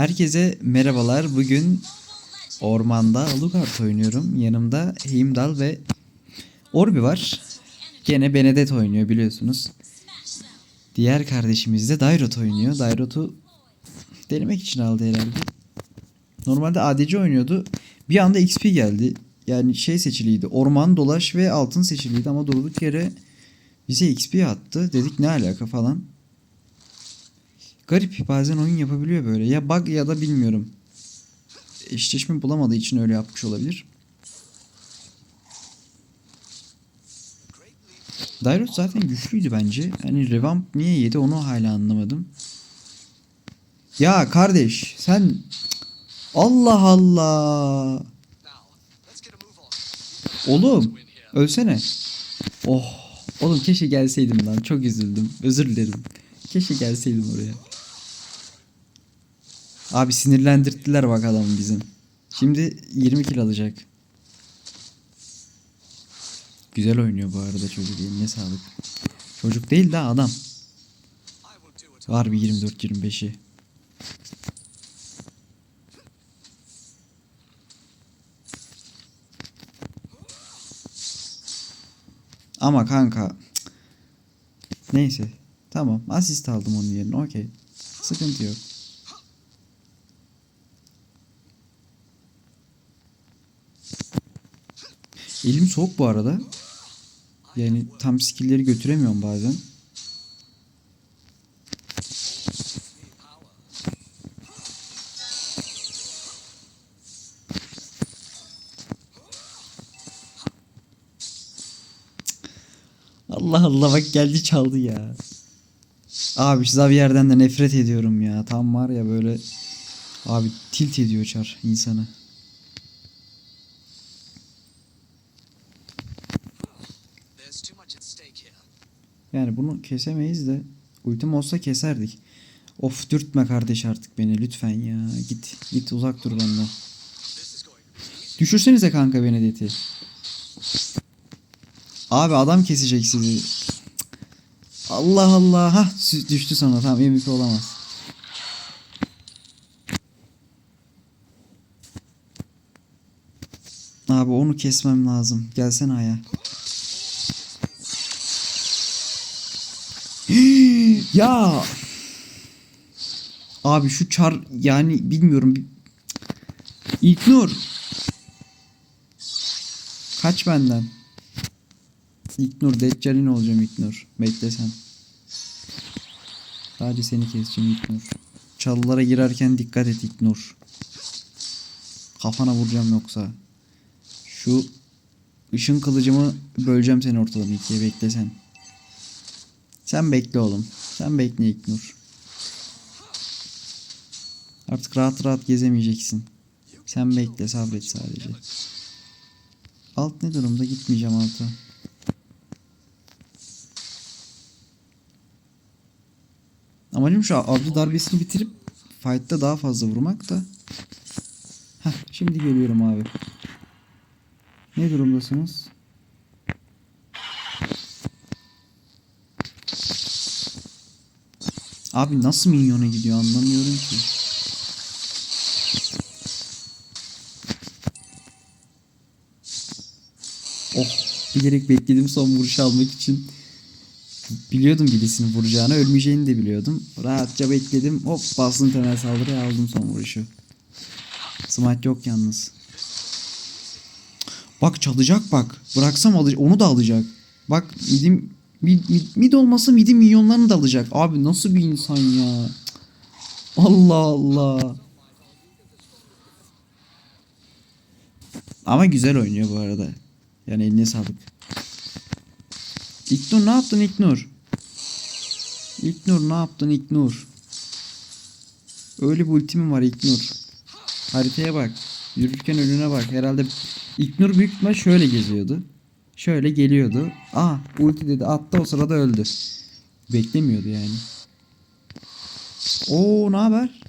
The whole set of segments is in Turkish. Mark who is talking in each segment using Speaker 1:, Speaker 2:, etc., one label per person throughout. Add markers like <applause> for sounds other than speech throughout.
Speaker 1: Herkese merhabalar. Bugün ormanda Alucard oynuyorum. Yanımda Heimdall ve Orbi var. Gene Benedetta oynuyor biliyorsunuz. Diğer kardeşimiz de Dairot oynuyor. Dairot'u denemek için aldı herhalde. Normalde ADC oynuyordu. Bir anda XP geldi. Yani şey seçiliydi. Orman, dolaş ve altın seçiliydi ama durduk yere bize XP attı. Dedik ne alaka falan. Garip bazen oyun yapabiliyor böyle. Ya bug ya da bilmiyorum. Eşleşme bulamadığı için öyle yapmış olabilir. Dairot zaten güçlüydü bence. Hani revamp niye yedi onu hala anlamadım. Ya kardeş sen Allah Allah. Oğlum ölsene. Oh. Oğlum keşke gelseydim lan. Çok üzüldüm. Özür dilerim. Keşke gelseydim oraya. Abi sinirlendirdiler bak adamı bizim. Şimdi 20 kill alacak. Güzel oynuyor bu arada çocuk. Eline sağlık. Çocuk değil de adam. Var bir 24-25'i. Ama kanka neyse tamam asist aldım onun yerine okey sıkıntı yok. Elim soğuk bu arada. Yani tam skill'leri götüremiyorum bazen. Allah Allah bak geldi çaldı ya. Abi şu Zavier'den de nefret ediyorum ya. Tam var ya böyle abi tilt ediyor çar insanı. Yani bunu kesemeyiz de ultim olsa keserdik. Of dürtme kardeş artık beni lütfen ya. Git git uzak dur benden. Düşürsenize kanka Benedetti. Abi adam kesecek sizi. Allah Allah. Sü- düştü sonra. Tamam MVP olamaz. Abi onu kesmem lazım. Gelsene aya. Ya. Abi şu çar yani bilmiyorum. İlknur. Kaç benden. İlknur Deccal'in olacağım İlknur. Bekle sen. Sadece seni keseceğim İlknur. Çalılara girerken dikkat et İlknur. Kafana vuracağım yoksa. Şu ışın kılıcımı böleceğim seni ortadan ikiye bekle sen. Sen bekle oğlum. Sen bekle İlknur. Artık rahat rahat gezemeyeceksin. Sen bekle sabret sadece. Alt ne durumda? Gitmeyeceğim alta. Amacım şu avcı darbesini bitirip fight'ta daha fazla vurmak da. Heh, şimdi geliyorum abi. Ne durumdasınız? Abi nasıl minyona gidiyor anlamıyorum ki. Oh bilerek bekledim son vuruşu almak için. Biliyordum birisinin vuracağını ölmeyeceğini de biliyordum. Rahatça bekledim hop bastım temel saldırıya aldım son vuruşu. Smite yok yalnız. Bak çalacak bak. Bıraksam alacak. Onu da alacak. Bak midim mid, mid, mid olmasa midim milyonlarını da alacak. Abi nasıl bir insan ya. Allah Allah. Ama güzel oynuyor bu arada. Yani eline sağlık. İlknur ne yaptın İlknur? İlknur ne yaptın İlknur? Öyle bir ultimin var İlknur. Haritaya bak. Yürürken önüne bak. Herhalde İlknur büyük ihtimal şöyle geziyordu. Şöyle geliyordu. Aa ulti dedi. Attı o sırada öldü. Beklemiyordu yani. Oo ne haber?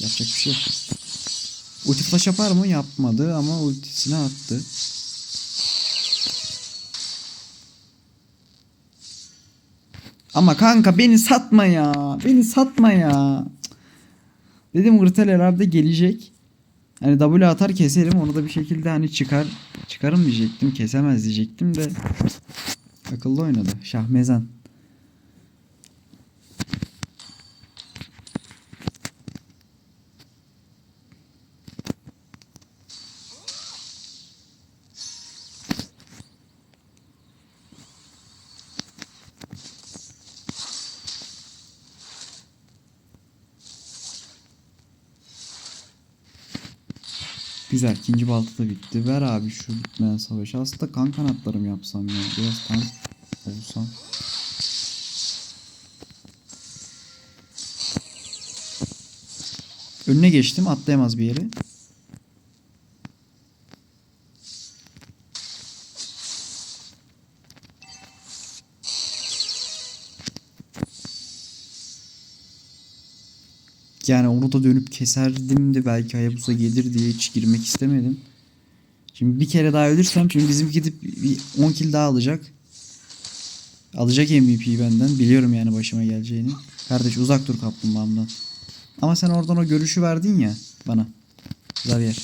Speaker 1: Yapacak bir şey yok. Ulti flash yapar mı? Yapmadı ama ultisini attı. Ama kanka beni satma ya. Beni satma ya. Dedim Urtel herhalde gelecek. Hani W atar keserim onu da bir şekilde hani çıkar çıkarım diyecektim. Kesemez diyecektim de akıllı oynadı. Şahmezan. Güzel ikinci balta da bitti. Ver abi şu bitmeyen savaşı. Aslında kan kanatlarım yapsam ya. Biraz kan olsam. Önüne geçtim atlayamaz bir yere. Yani onu da dönüp keserdim de belki Hayabusa gelir diye hiç girmek istemedim. Şimdi bir kere daha ölürsem şimdi bizim gidip bir 10 kill daha alacak. Alacak MVP'yi benden. Biliyorum yani başıma geleceğini. Kardeş uzak dur kaplumbağamdan. Ama sen oradan o görüşü verdin ya bana. Xavier.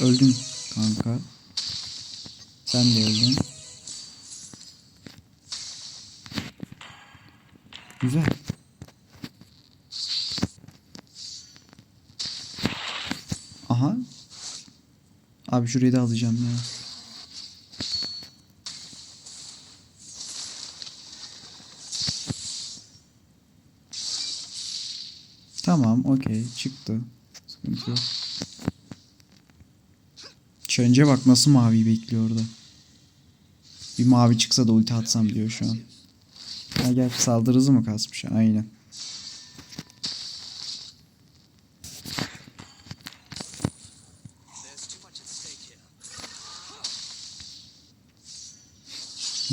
Speaker 1: Öldün kanka. Sen de öldün. Güzel. Aha. Abi şurayı da alacağım ya. Tamam, okey. Çıktı. Sıkıntı yok. Çönce bak nasıl mavi bekliyor orada. Bir mavi çıksa da ulti atsam diyor şu an. Ha gerçi saldırı hızı mı kasmış? Aynen.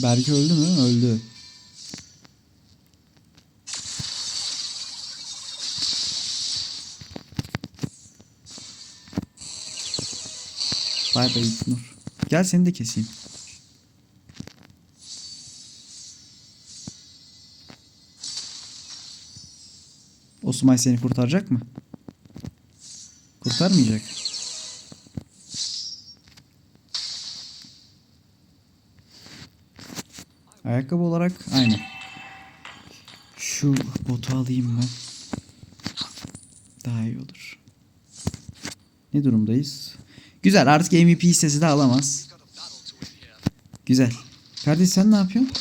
Speaker 1: Berke öldü mü? Öldü. Bay bay İlknur. Gel seni de keseyim. Osman seni kurtaracak mı? Kurtarmayacak. Ayakkabı olarak aynı. Şu botu alayım ben. Daha iyi olur. Ne durumdayız? Güzel artık MVP hissesi de alamaz. Güzel. Kardeş sen ne yapıyorsun?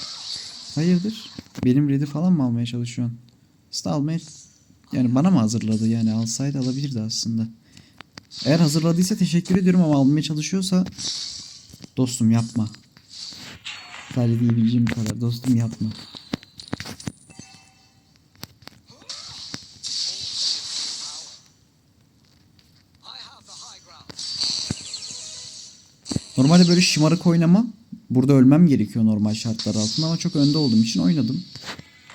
Speaker 1: Hayırdır? Benim redi falan mı almaya çalışıyorsun? Almaya... Yani bana mı hazırladı? Yani alsaydı alabilirdi aslında. Eğer hazırladıysa teşekkür ediyorum ama almaya çalışıyorsa... Dostum yapma. Sadece diyebileceğim kadar. Dostum yapma. Normalde böyle şımarık oynamam. Burada ölmem gerekiyor normal şartlar altında ama çok önde olduğum için oynadım.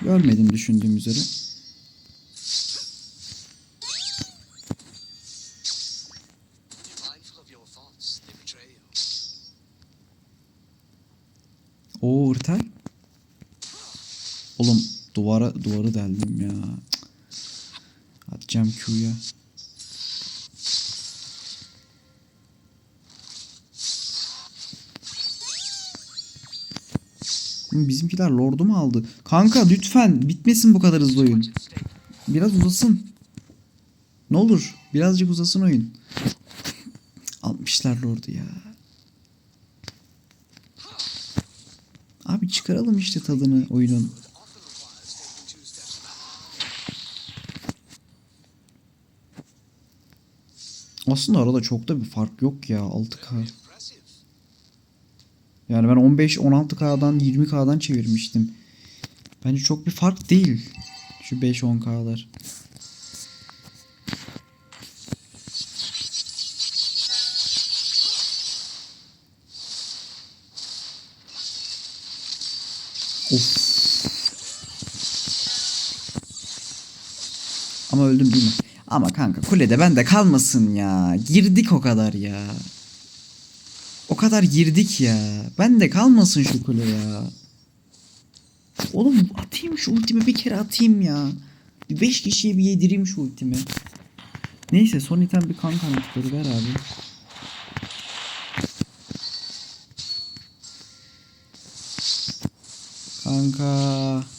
Speaker 1: Ölmedim düşündüğüm üzere. Duvara duvarı deldim ya. Atacağım Q'ya. Bizimkiler lordu mu aldı? Kanka lütfen bitmesin bu kadar hızlı oyun. Biraz uzasın. Ne olur birazcık uzasın oyun. Almışlar lordu ya. Abi çıkaralım işte tadını oyunun. Aslında arada çok da bir fark yok ya 6K.
Speaker 2: Impressive.
Speaker 1: Yani ben 15 16K'dan 20K'dan çevirmiştim. Bence çok bir fark değil. Şu 5 10K'lar. Of. Ama öldüm değil mi? Ama kanka kulede ben de kalmasın ya. Girdik o kadar ya. O kadar girdik ya. Ben de kalmasın şu kule ya. Oğlum atayım şu ultimi bir kere atayım ya. Bir beş kişiye bir yedireyim şu ultimi. Neyse son item bir kan kanatları ver abi. Kanka.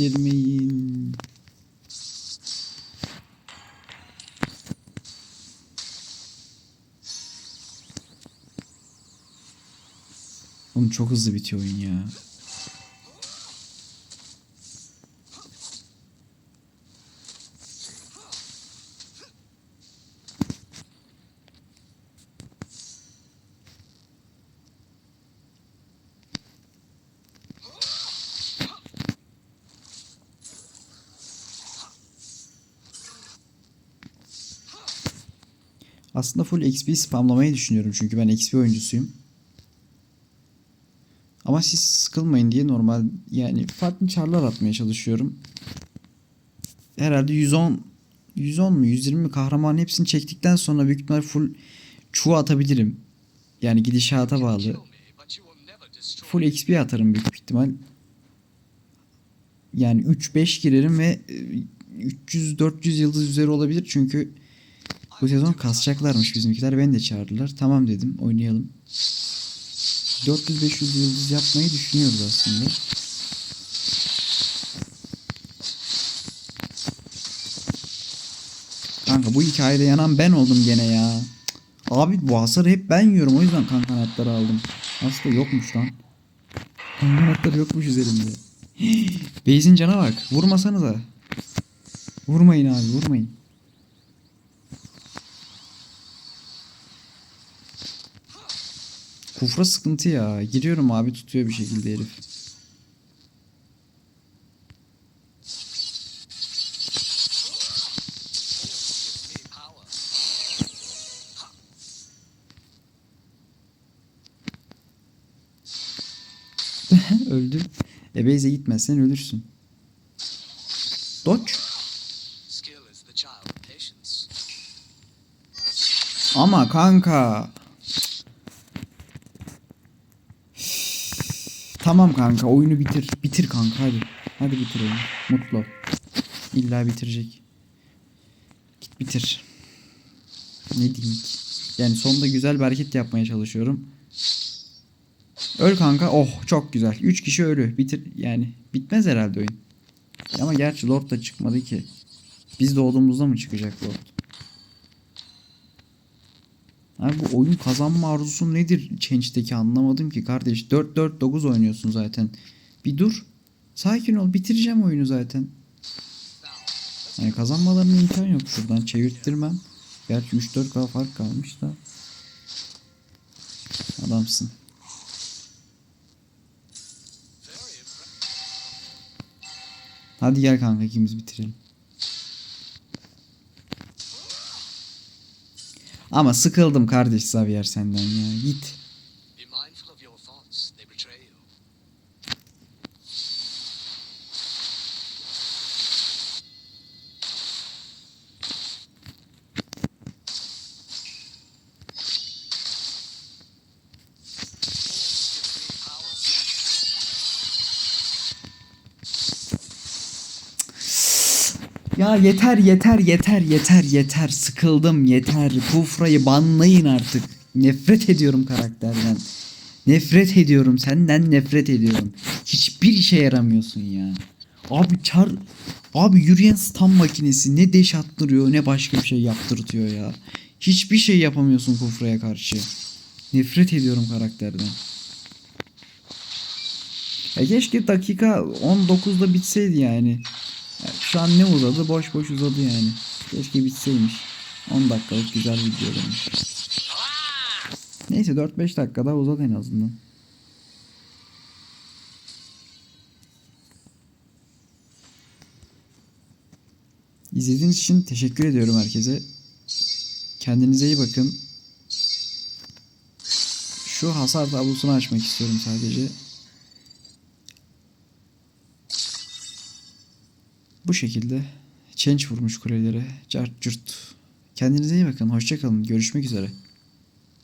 Speaker 1: Bitirmeyin. Oğlum çok hızlı bitiyor oyun ya. Aslında full XP spamlamayı düşünüyorum çünkü ben XP oyuncusuyum. Ama siz sıkılmayın diye normal yani farklı çarlar atmaya çalışıyorum. Herhalde 110 110 mu 120 mi kahraman hepsini çektikten sonra büyük ihtimal full çuğu atabilirim. Yani gidişata bağlı. Full XP atarım büyük ihtimal. Yani 3-5 girerim ve e, 300-400 yıldız üzeri olabilir çünkü bu sezon kasacaklarmış bizimkiler. Beni de çağırdılar. Tamam dedim oynayalım. 400-500 yıldız yapmayı düşünüyoruz aslında. Kanka bu hikayede yanan ben oldum gene ya. Abi bu hasarı hep ben yiyorum o yüzden kan kanatları aldım. Aslında yokmuş lan. Kan kanatları yokmuş üzerimde. Beyzin cana bak. Vurmasanıza. Vurmayın abi vurmayın. Kufra sıkıntı ya. Giriyorum abi tutuyor bir şekilde herif. <laughs>
Speaker 2: gives me power.
Speaker 1: Öldü. E Beyze gitmezsen ölürsün. Dodge. Ama kanka. Tamam kanka oyunu bitir. Bitir kanka hadi. Hadi bitir oyunu. Mutlu ol. İlla bitirecek. Git bitir. Ne diyeyim ki? Yani sonunda güzel bir hareket yapmaya çalışıyorum. Öl kanka. Oh çok güzel. 3 kişi ölü. Bitir yani. Bitmez herhalde oyun. Ama gerçi Lord da çıkmadı ki. Biz doğduğumuzda mı çıkacak Lord? Abi bu oyun kazanma arzusu nedir Change'deki anlamadım ki kardeş. 4-4-9 oynuyorsun zaten. Bir dur. Sakin ol bitireceğim oyunu zaten. Yani kazanmalarına imkan yok şuradan çevirttirmem. Gerçi 3-4K fark kalmış da. Adamsın. Hadi gel kanka ikimiz bitirelim. Ama sıkıldım kardeş Xavier senden ya. Git. Ya yeter yeter yeter yeter yeter. Sıkıldım yeter. Kufra'yı banlayın artık. Nefret ediyorum karakterden. Nefret ediyorum senden nefret ediyorum. Hiçbir işe yaramıyorsun ya. Abi çar abi yürüyen stun makinesi ne deş attırıyor ne başka bir şey yaptırtıyor ya. Hiçbir şey yapamıyorsun Kufra'ya karşı. Nefret ediyorum karakterden. Ya keşke dakika 19'da bitseydi yani. Ya Şu an ne uzadı? Boş boş uzadı yani. Keşke bitseymiş. 10 dakikalık güzel video olmuş. Neyse 4-5 dakika daha uzadı en azından. İzlediğiniz için teşekkür ediyorum herkese. Kendinize iyi bakın. Şu hasar tablosunu açmak istiyorum sadece. Bu şekilde change vurmuş kuleleri. Cart curt. Kendinize iyi bakın. Hoşça kalın. Görüşmek üzere.